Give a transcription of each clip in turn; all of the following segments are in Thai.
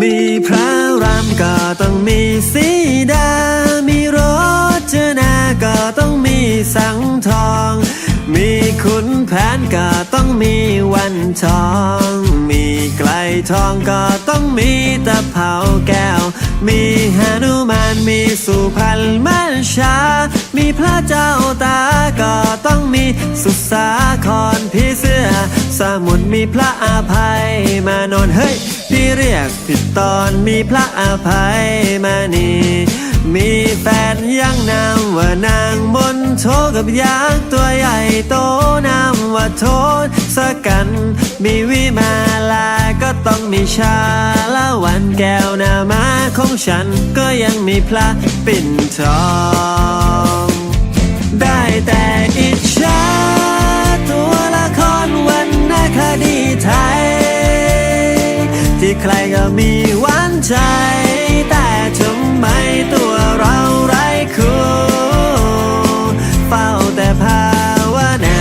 มีพระรามก็ต้องมีสีดา มีรจนาก็ต้องมีสังทอง มีขุนแผนก็ต้องมีวันทอง มีไกลทองก็ต้องมีตะเภาแก้ว มีหนุมานมีสุพรรณมัญชา มีพระเจ้าตาก็ต้องมีสุสาคร พระอาภัยมานอนเฮ้ยพี่เรียกผิดตอนมีพระอาภัยมานีมีแฟนยังนามว่านางมนโทกับยักษ์ตัวใหญ่โตนามว่าโทษสกัน มีวิมาลาก็ต้องมีชาละวันแก้วนามาของฉันก็ยังมีพระปิ่นทอง ที่ใครก็มีหวานใจ แต่ทำไมตัวเราไร้คู่เฝ้าแต่ภาวนา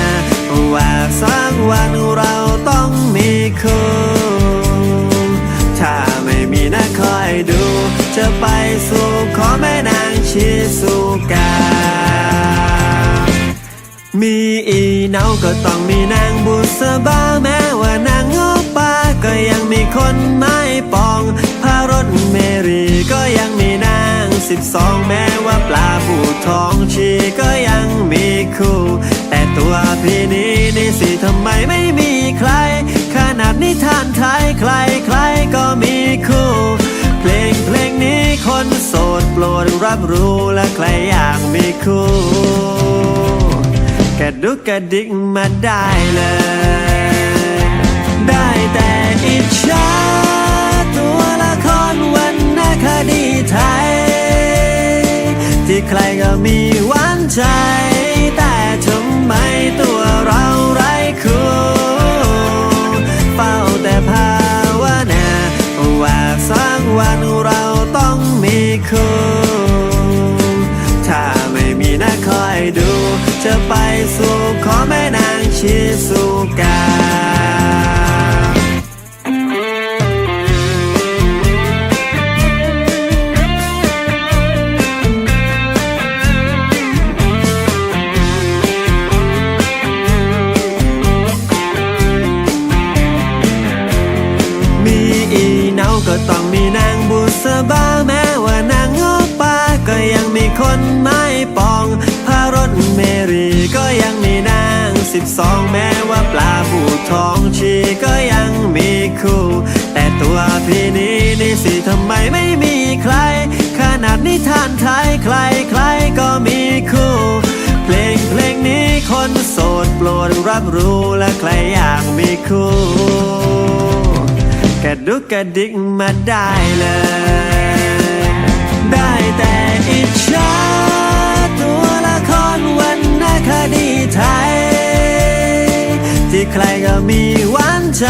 ว่าสักวันเราต้องมีคู่ถ้าไม่มีนะคอยดู จะไปสู่ขอแม่นางชิสุกา มีอีเนาก็ต้องมีนาง สองแม้ว่าปลาบูทองชีก็ยังมีคู่ แต่ตัวพี่นี้นี่สิทำไมไม่มีใคร ขนาดนิทานไทยใครใครก็มีคู่ เพลงเพลงนี้คนโสดโปรดรับรู้และใครอยากมีคู่กระดุกกระดิกมาได้เลย ที่ใครก็มีหวานใจ แต่ทำไมตัวเราไร้คู่เฝ้าแต่ภาวนาว่าสักวันเราต้องมีคู่ถ้าไม่มีนะคอยดู จะไปสู่ขอแม่นางชิสุกา ต้องมีนางบุษบาแม้ว่านางงอป้าก็ยังมีคนไม่ปองพารถเมรีก็ยังมีนางสิบสองแม้ว่าปลาบูทองชีก็ยังมีคู่ แต่ตัวพี่นี้นี่สิทำไมไม่มีใคร ขนาดนิทานไทยใครใครก็มีคู่ เพลงเพลงนี้คนโสดโปรดรับรู้และใครอยากมีคู่ ระดุกกระดิกมาได้เลย ได้แต่อิจฉาตัวละครวรรณคดีไทย ที่ใครก็มีหวานใจ